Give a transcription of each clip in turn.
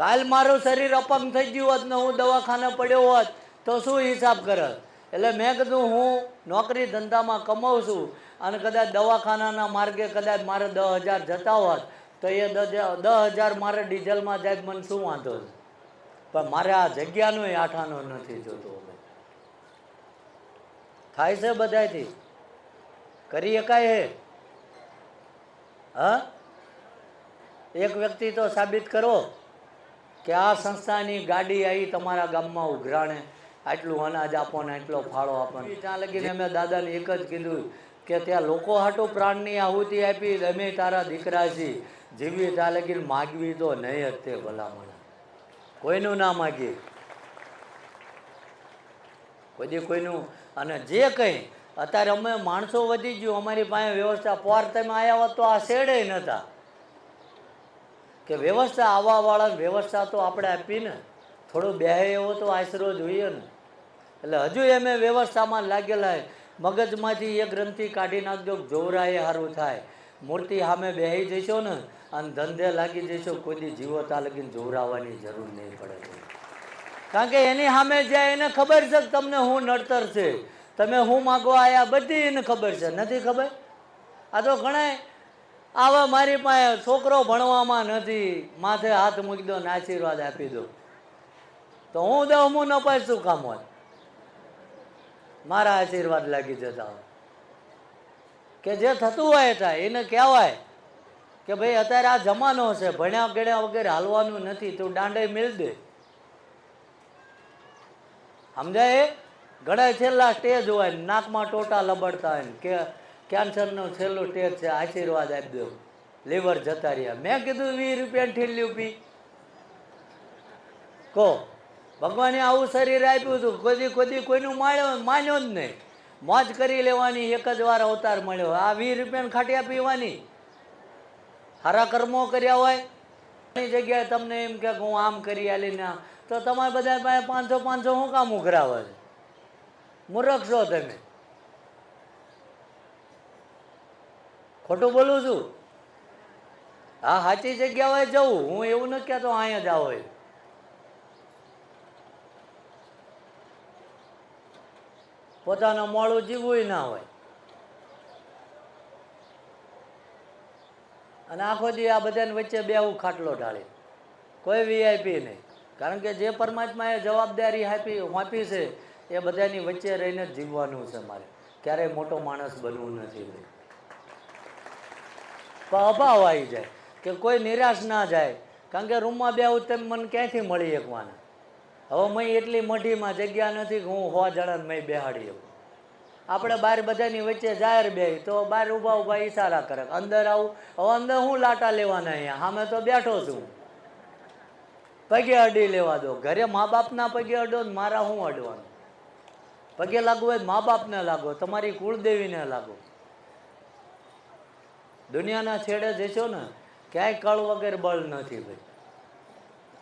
કાલ મારું શરીર અપંગ થઈ ગયું હોત ને હું દવાખાને પડ્યો હોત, તો શું હિસાબ કરે? એટલે મેં કીધું, હું નોકરી ધંધામાં કમાઉં છું અને કદાચ દવાખાનાના માર્ગે કદાચ મારે દસ હજાર જતા હોત, તો એ દસ હજાર મારે ડીઝલમાં જાય મને શું વાંધો? છે પણ મારે આ જગ્યાનો આઠાનો નથી જોતો થાય છે બધાથી કરી શકાય હે? હા? એક વ્યક્તિ તો સાબિત કરો. કે આ સંસ્થાની ગાડી આવી તમારા ગામમાં ઉઘરાણે. આટલું અનાજ આપો ને આટલો ફાળો આપો ત્યાં લગીને અમે દાદાને એક જ કીધું કે ત્યાં લોકો હાટું પ્રાણની આહુતિ આપી અમે તારા દીકરા છીએ. જીવી ત્યાં લગીને માગવી તો નહીં જ તે ભલામણ. કોઈનું ના માગીએ. કોઈ કોઈનું. અને જે કંઈ, અત્યારે અમે માણસો વધી ગયું, અમારી પાસે વ્યવસ્થા. પર તમે આવ્યા હોત તો આ શેડે નહોતા કે વ્યવસ્થા આવવાવાળા વ્યવસ્થા તો આપણે આપીને થોડો બે એવો તો આશરો જોઈએ ને. એટલે હજુ એમે વ્યવસ્થામાં લાગેલા મગજમાંથી એ ગ્રંથિ કાઢી નાખજો જોવરાએ સારું થાય. મૂર્તિ સામે બેહી જશો ને અને ધંધે લાગી જશો કોઈ દી જીવતા લગીને જોવરાવાની જરૂર નહીં પડે કારણ કે એની સામે જ્યાં એને ખબર છે તમને હું નડતર છે. તમે હું માગવા આવ્યા બધી એને ખબર છે. નથી ખબર? આ તો ઘણા આવા મારી પાસે છોકરો ભણવામાં નથી. માથે હાથ મૂકી દો ને આશીર્વાદ આપી દો. તો હું દહમું ન પાય શું કામ હોય? મારા આશીર્વાદ લાગી જતા હોય. કે જે થતું હોય થાય. એને કહેવાય કે ભાઈ, અત્યારે આ જમાનો છે. ભણ્યા, ગણ્યા વગેરે હાલવાનું નથી. તું દાંડે મિલ દે. સમજાય? ઘણા છેલ્લા સ્ટેજ હોય નાકમાં ટોટા લબડતા હોય કે કેન્સરનો છેલ્લો સ્ટેજ છે, આશીર્વાદ આપી દો. લીવર જતા રહ્યા. મેં કીધું વીસ રૂપિયાની ઠીલ્યું પી કહો, ભગવાને આવું શરીર આપ્યું હતું. કોઈ કોઈ કોઈનું માળ્યો માન્યો જ નહીં. મોજ કરી લેવાની, એક જ વાર અવતાર મળ્યો. આ વીસ રૂપિયાની ખાટિયા પીવાની. સારા કર્મો કર્યા હોય. ઘણી જગ્યાએ તમને એમ કે હું આમ કરી આલીને આમ તો તમારે બધા પાંચસો પાંચસો શું કામ ઉઘરાવે? મૂર્ખ છો તમે. ખોટું બોલું છું. હા સાચી જગ્યાએ જવું, હું એવું નથી કહેતો અહીંયા જ હોય પોતાનું મોડું જીવવું ના હોય. અને આખો દી આ બધાની વચ્ચે બેવું ખાટલો ઢાળી. કોઈ વીઆઈપી નહીં. કારણ કે જે પરમાત્માએ જવાબદારી આપી આપી છે, એ બધાની વચ્ચે રહીને જીવવાનું છે મારે. ક્યારેય મોટો માણસ બનવું નથી પણ અભાવ આવી જાય કે કોઈ નિરાશ ના જાય. કારણ કે રૂમમાં બે આવું તેમ મને ક્યાંથી મળી શકવાના હવે મેં એટલી મઢીમાં જગ્યા નથી કે હું હો જણાને મેં બેહાડી શકું. આપણે બહાર બધાની વચ્ચે જાહેર બે તો બહાર ઊભા ઊભા ઈશારા કરે અંદર આવું. હવે અંદર હું લાટા લેવાના અહીંયા? સામે તો બેઠો છું. પગે અડી લેવા દો. ઘરે મા બાપના પગે અડો ને મારા હું અડવાનું? પગે લાગવું હોય મા બાપને લાગો, તમારી કુળદેવીને લાગો. દુનિયાના છેડે જશો ને, ક્યાંય કળ વગર બળ નથી ભાઈ.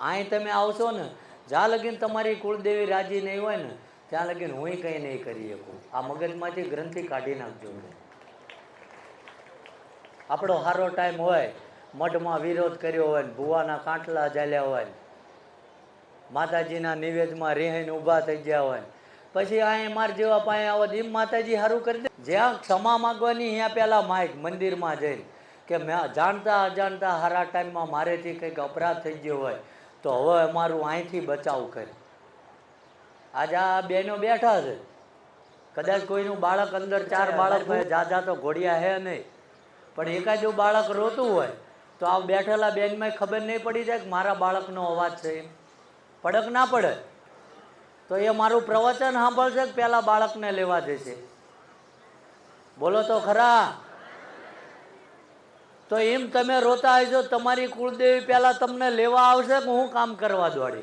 અહીં તમે આવશો ને, જ્યાં લગીન તમારી કુળદેવી રાજી નહીં હોય ને, ત્યાં લગીન હું કંઈ નહીં કરી શકું. આ મગજમાંથી ગ્રંથિ કાઢી નાખજો આપણો સારો ટાઈમ હોય મઠમાં વિરોધ કર્યો હોય ને, ભુવાના કાંટલા ચાલ્યા હોય માતાજીના નિવેદમાં રેહીને ઊભા થઈ ગયા હોય પછી અહીં માર જેવા પાસે આવો દીમ માતાજી સારું કરી દે. જ્યાં ક્ષમા માગવાની ત્યાં પહેલાં માઇક મંદિરમાં જઈને કે મેં જાણતા અજાણતા હારા ટાઈમમાં મારેથી કંઈક અપરાધ થઈ ગયો હોય તો હવે અમારું અહીંથી બચાવ કરે. આજે આ બહેનો બેઠા છે. કદાચ કોઈનું બાળક અંદર ચાર બાળક હોય, જાજા તો ઘોડિયા હે નહીં. પણ એકાદું બાળક રોતું હોય તો આ બેઠેલા બેનમાં ખબર નહીં પડી જાય કે મારા બાળકનો અવાજ છે એમ. પડક ના પડે. તો એ મારું પ્રવચન સાંભળશે પેલા બાળકને લેવા જશે. બોલો તો ખરા. તો એમ તમે રોતા હશો તમારી કુળદેવી પહેલાં તમને લેવા આવશે કે હું કામ કરવા દોડી?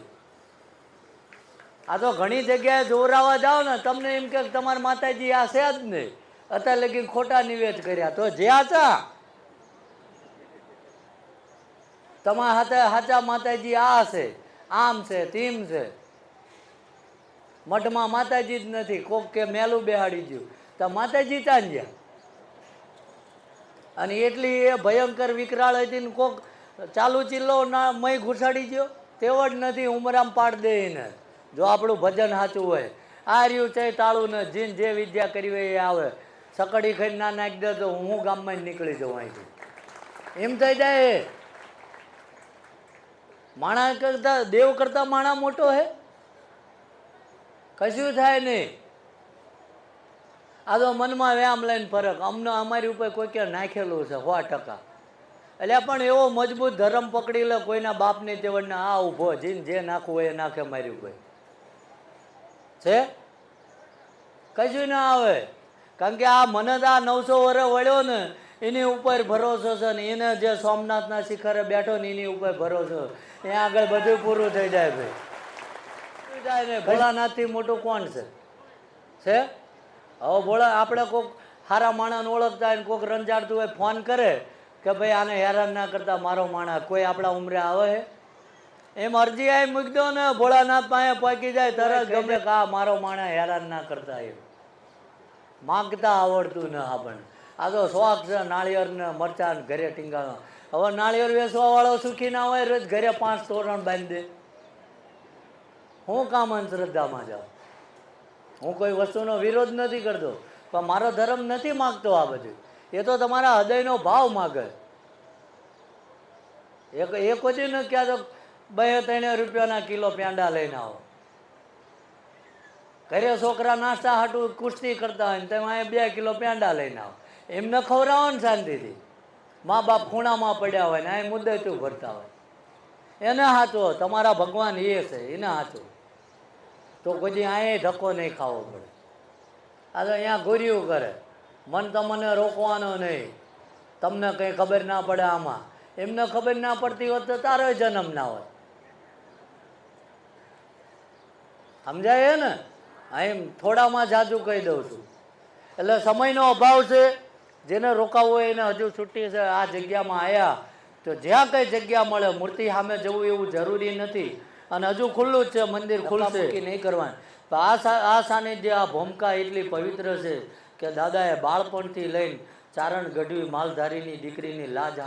આ તો ઘણી જગ્યાએ જોરાવા જાઓ ને, તમને એમ કે તમારા માતાજી આ છે જ નહીં. અત્યારે લગી ખોટા નિવેદ કર્યા. તો જ્યાં હતા તમારા હાથે સાચા માતાજી આ છે, આમ છે, તેમ છે. મઠમાં માતાજી જ નથી, કોક કે મેલું બેહાડી ગયું તો માતાજી ત્યાં ગયા અને એટલી એ ભયંકર વિકરાળ હતી ને કોક ચાલુ ચિલ્લો ના મય ઘુસાડી ગયો જ નથી, ઉમરામ પાડ દે એને. જો આપણું ભજન સાચું હોય. આ રહ્યું છે તાળું ને, જીન જે વિદ્યા કરી હોય એ આવે. સકડી ખાઈ ના નાખી દે તો હું ગામમાં જ નીકળી જાઉં અહીંથી. એમ થઈ જાય. માણા કરતા, દેવ કરતા માણા મોટો હે. કશું થાય નહીં. આ તો મનમાં વ્યામ લઈને ફરક. અમને અમારી ઉપર કોઈ કે નાખેલું છે, સો ટકા. એટલે પણ એવો મજબૂત ધર્મ પકડી લે, કોઈના બાપની તેવડને આ ઊભો જીન, જે નાખવું હોય એ નાખે મારી ઉપર છે? કશું ના આવે. કારણ કે આ મને તો આ નવસો વર્ષ વળ્યો ને, એની ઉપર ભરોસો છે ને, એને જે સોમનાથના શિખરે બેઠો ને એની ઉપર ભરોસો. એ આગળ બધું પૂરું થઈ જાય ભાઈ. જાય ને ભોળાનાથથી મોટું કોણ છે? છે? હવે ભોળા આપણે કોઈક સારા માણસને ઓળખતા હોય ને કોઈક રંજાડતું હોય ફોન કરે કે ભાઈ આને હેરાન ના કરતા મારો માણસ કોઈ આપણા ઉમરે આવે? છે એમ અરજી આવી મૂકી દો ને ભોળાનાથ પાસે પહોંચી જાય તરત ગમે કે આ મારો માણસ હેરાન ના કરતા એમ માગતા આવડતું ન આપણને આ તો શોખ છે નાળિયેર ને મરચાં ઘરે ટીંગાનો હવે નાળિયેર વેસવા વાળો સુખી ના હોય રોજ ઘરે પાંચ તોરણ બાંધી. દે હું કામ અંધશ્રદ્ધામાં જાઉં. હું કોઈ વસ્તુનો વિરોધ નથી કરતો, પણ મારો ધર્મ નથી માગતો આ બધું. એ તો તમારા હૃદયનો ભાવ માગે. એક એક વચ્ચે ન ક્યાં તો બે ત્રણ રૂપિયાના કિલો પેંડા લઈને આવો. ઘરે છોકરા નાસ્તા હાટું કુસ્તી કરતા હોય ને તેમાં બે કિલો પ્યાંડા લઈને આવો. એમને ખવડાવો ને શાંતિથી. મા બાપ ખૂણામાં પડ્યા હોય ને અહીં મુદ્દે તું ભરતા હોય. એને હાચો તમારા ભગવાન એ છે, એને હાચો તો પછી અહીંયા ધક્કો નહીં ખાવો પડે. આ તો અહીંયા ઘોર્યું કરે. મન તમને રોકવાનો નહીં. તમને કંઈ ખબર ના પડે આમાં. એમને ખબર ના પડતી હોત તો તારો જન્મ ના હોય. સમજાય ને? એમ થોડામાં જાજુ કહી દઉં છું. એટલે સમયનો અભાવ છે. જેને રોકાવવો એને હજુ છૂટી છે. આ જગ્યામાં આવ્યા તો જ્યાં કંઈ જગ્યા મળે, મૂર્તિ સામે જવું એવું જરૂરી નથી. અને હજુ ખુલ્લું જ છે મંદિર ખુલશે. નહીં કરવાનું. તો આ આ સાનિધ્ય આ ભૂમિકા એટલી પવિત્ર છે કે દાદાએ બાળપણથી લઈને ચારણ ગઢવી માલધારીની દીકરીની લાજ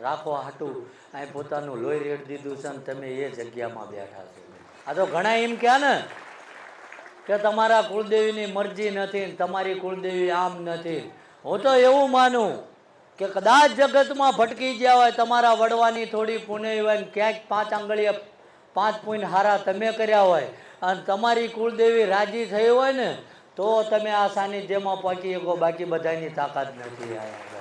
રાખવા હાટું અહીં પોતાનું લોહી રેડ દીધું છે અને તમે એ જગ્યામાં બેઠા છો. આ તો ઘણા એમ કહે ને કે તમારા કુળદેવીની મરજી નથી તમારી કુળદેવી આમ નથી. હું તો એવું માનું કે કદાચ જગતમાં ભટકી ગયા હોય તમારા વડવાની થોડી પુણ્ય હોય ક્યાંક પાંચ આંગળીએ પાંચ પોઈન્ટ હારા તમે કર્યા હોય અને તમારી કુળદેવી રાજી થઈ હોય ને, તો તમે આ સાનિધ્યમાં પહોંચી શકો, બાકી બધાની તાકાત નથી. આ